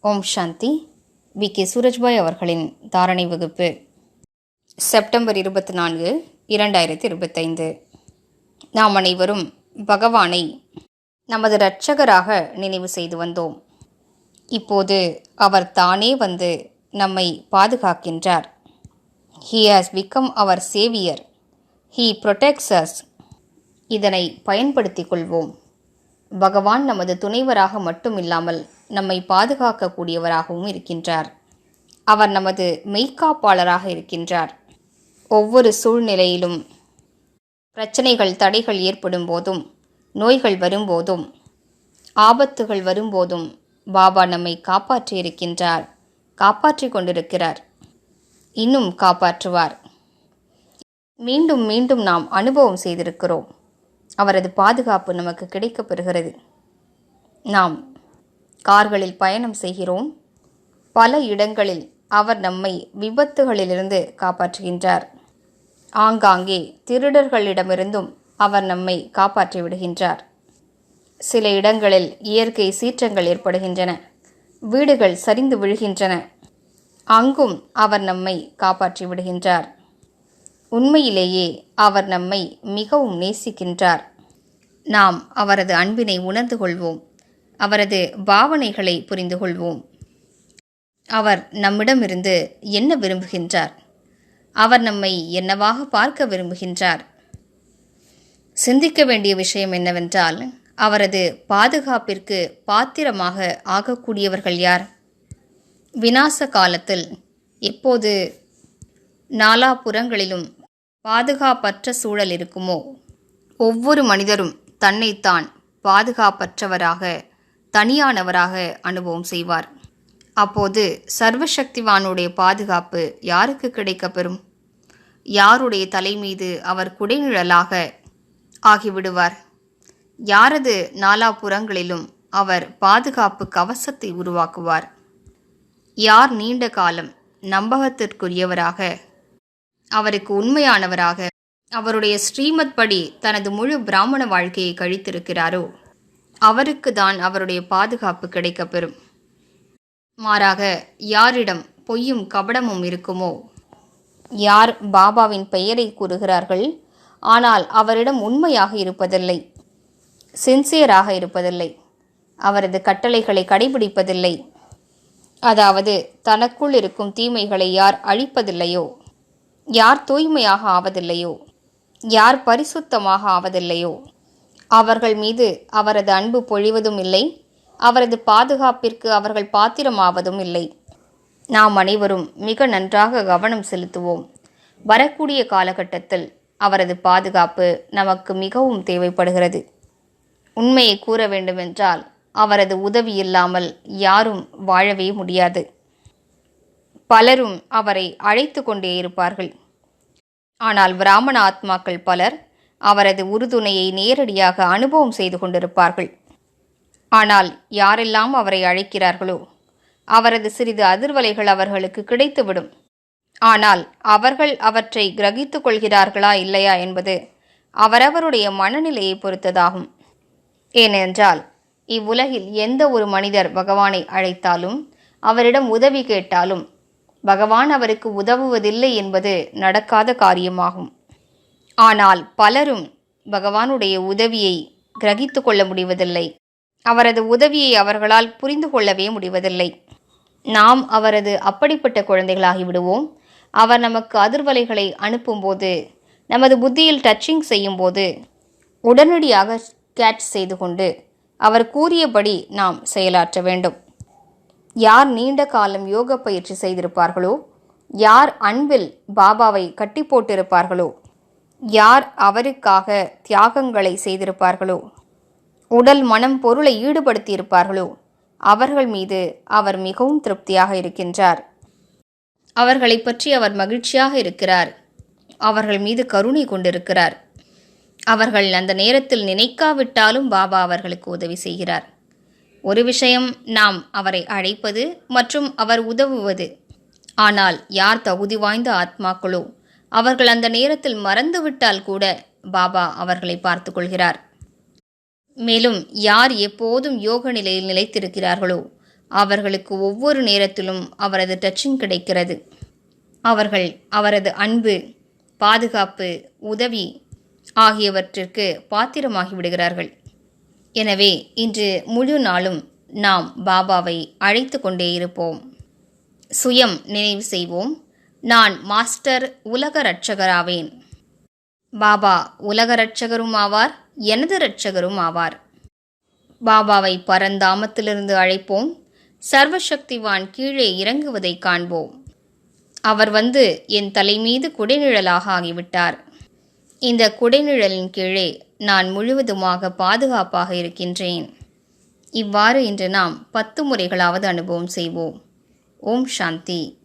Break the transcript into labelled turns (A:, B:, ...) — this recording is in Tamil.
A: Om Shanti. We. K. Surajbhai அவர்களின் தாரணை வகுப்பு. செப்டம்பர் இருபத்தி நான்கு இரண்டாயிரத்தி இருபத்தைந்து. நாம் அனைவரும் பகவானை நமது இரட்சகராக நினைவு செய்து வந்தோம். இப்போது அவர் தானே வந்து நம்மை பாதுகாக்கின்றார். ஹீ ஹாஸ் பிகம் அவர் சேவியர் ஹீ protects இதனை பயன்படுத்திக் கொள்வோம். பகவான் நமது துணைவராக மட்டும் இல்லாமல் நம்மை பாதுகாக்கக்கூடியவராகவும் இருக்கின்றார். அவர் நமது மெய்க்காப்பாளராக இருக்கின்றார். ஒவ்வொரு சூழ்நிலையிலும் பிரச்சனைகள் தடைகள் ஏற்படும் போதும் நோய்கள் வரும்போதும் ஆபத்துகள் வரும்போதும் பாபா நம்மை காப்பாற்றி இருக்கின்றார் கொண்டிருக்கிறார் இன்னும் காப்பாற்றுவார். மீண்டும் மீண்டும் நாம் அனுபவம் செய்திருக்கிறோம். அவரது பாதுகாப்பு நமக்கு கிடைக்கப்பெறுகிறது. நாம் கார்களில் பயணம் செய்கிறோம். பல இடங்களில் அவர் நம்மை விபத்துகளிலிருந்து காப்பாற்றுகின்றார். ஆங்காங்கே திருடர்களிடமிருந்தும் அவர் நம்மை காப்பாற்றி விடுகின்றார். சில இடங்களில் இயற்கை சீற்றங்கள் ஏற்படுகின்றன. வீடுகள் சரிந்து விழுகின்றன. அங்கும் அவர் நம்மை காப்பாற்றி விடுகின்றார். உண்மையிலேயே அவர் நம்மை மிகவும் நேசிக்கின்றார். நாம் அவரது அன்பினை உணர்ந்து கொள்வோம். அவரது பாவனைகளை புரிந்து கொள்வோம். அவர் நம்மிடமிருந்து என்ன விரும்புகின்றார்? அவர் நம்மை என்னவாக பார்க்க விரும்புகின்றார்? சிந்திக்க வேண்டிய விஷயம் என்னவென்றால் அவரது பாதுகாப்பிற்கு பாத்திரமாக ஆகக்கூடியவர்கள் யார்? வினாச காலத்தில் எப்போது? நாலாபுறங்களிலும் பாதுகாப்பற்ற சூழல் இருக்குமோ? ஒவ்வொரு மனிதரும் தன்னைத்தான் பாதுகாப்பற்றவராக தனியானவராக அனுபவம் செய்வார். அப்போது சர்வசக்திவானுடைய பாதுகாப்பு யாருக்கு கிடைக்கப்பெறும் யாருடைய தலை மீது அவர் குடைநிழலாக ஆகிவிடுவார்? யாரது நாலாபுறங்களிலும் அவர் பாதுகாப்பு கவசத்தை உருவாக்குவார்? யார் நீண்ட காலம் நம்பகத்திற்குரியவராக அவருக்கு உண்மையானவராக அவருடைய ஸ்ரீமத் படி தனது முழு பிராமண வாழ்க்கையை கழித்திருக்கிறாரோ அவருக்கு தான் அவருடைய பாதுகாப்பு கிடைக்கப்பெறும். மாறாக யாரிடம் பொய்யும் கபடமும் இருக்குமோ? யார் பாபாவின் பெயரை கூறுகிறார்கள்? ஆனால் அவரிடம் உண்மையாக இருப்பதில்லை சின்சியராக இருப்பதில்லை அவரது கட்டளைகளை கடைபிடிப்பதில்லை. அதாவது தனக்குள் இருக்கும் தீமைகளை யார் அழிப்பதில்லையோ? யார் தூய்மையாக ஆவதில்லையோ? யார் பரிசுத்தமாக ஆவதில்லையோ? அவர்கள் மீது அவரது அன்பு பொழிவதும் இல்லை அவரது பாதுகாப்பிற்கு அவர்கள் பாத்திரமாவதும் இல்லை. நாம் அனைவரும் மிக நன்றாக கவனம் செலுத்துவோம். வரக்கூடிய காலகட்டத்தில் அவரது பாதுகாப்பு நமக்கு மிகவும் தேவைப்படுகிறது. உண்மையை கூற வேண்டுமென்றால் அவரது உதவி இல்லாமல் யாரும் வாழவே முடியாது. பலரும் அவரை அழைத்து கொண்டே இருப்பார்கள். ஆனால் பிராமண ஆத்மாக்கள் பலர் அவரது உறுதுணையை நேரடியாக அனுபவம் செய்து கொண்டிருப்பார்கள். ஆனால் யாரெல்லாம் அவரை அழைக்கிறார்களோ அவரது சிறிது அதிர்வலைகள் அவர்களுக்கு கிடைத்துவிடும். ஆனால் அவர்கள் அவற்றை கிரகித்து கொள்கிறார்களா இல்லையா என்பது அவரவருடைய மனநிலையை பொறுத்ததாகும். ஏனென்றால் இவ்வுலகில் எந்த ஒரு மனிதர் பகவானை அழைத்தாலும் அவரிடம் உதவி கேட்டாலும் பகவான் அவருக்கு உதவுவதில்லை என்பது நடக்காத காரியமாகும். ஆனால் பலரும் பகவானுடைய உதவியை கிரகித்து கொள்ள முடிவதில்லை. அவரது உதவியை அவர்களால் புரிந்து கொள்ளவே முடிவதில்லை. நாம் அவரது அப்படிப்பட்ட குழந்தைகளாகி விடுவோம். அவர் நமக்கு அதிர்வலைகளை அனுப்பும்போது நமது புத்தியில் டச்சிங் செய்யும்போது உடனடியாக கேட்ச் செய்து கொண்டு அவர் கூறியபடி நாம் செயலாற்ற வேண்டும். யார் நீண்ட காலம் யோக பயிற்சி செய்திருப்பார்களோ? யார் அன்பில் பாபாவை கட்டி போட்டிருப்பார்களோ? யார் அவருக்காக தியாகங்களை செய்திருப்பார்களோ? உடல் மனம் பொருளை ஈடுபடுத்தியிருப்பார்களோ? அவர்கள் மீது அவர் மிகவும் திருப்தியாக இருக்கின்றார். அவர்களை பற்றி அவர் மகிழ்ச்சியாக இருக்கிறார். அவர்கள் மீது கருணை கொண்டிருக்கிறார். அவர்கள் அந்த நேரத்தில் நினைக்காவிட்டாலும் பாபா அவர்களுக்கு உதவி செய்கிறார். ஒரு விஷயம் நாம் அவரை அழைப்பது மற்றும் அவர் உதவுவது. ஆனால் யார் தகுதி வாய்ந்த ஆத்மாக்களோ அவர்கள் அந்த நேரத்தில் மறந்துவிட்டால் கூட பாபா அவர்களை பார்த்து கொள்கிறார் மேலும் யார் எப்போதும் யோக நிலையில் நிலைத்திருக்கிறார்களோ அவர்களுக்கு ஒவ்வொரு நேரத்திலும் அவரது டச்சிங் கிடைக்கிறது. அவர்கள் அவரது அன்பு பாதுகாப்பு உதவி ஆகியவற்றிற்கு பாத்திரமாகி விடுகிறார்கள் எனவே இன்று முழு நாளும் நாம் பாபாவை அழைத்து கொண்டே இருப்போம். சுயம் நினைவு செய்வோம். நான் மாஸ்டர் உலக ரட்சகராவேன் பாபா உலக ரட்சகரும் ஆவார் எனது ரட்சகரும் ஆவார் பாபாவை பரந்தாமத்திலிருந்து அழைப்போம். சர்வசக்திவான் கீழே இறங்குவதை காண்போம். அவர் வந்து என் தலை மீது குடைநிழலாக ஆகிவிட்டார். இந்த குடைநிழலின் கீழே நான் முழுவதுமாக பாதுகாப்பாக இருக்கின்றேன். இவ்வாறு இன்று நாம் பத்து முறைகளாவது அனுபவம் செய்வோம். ஓம் சாந்தி.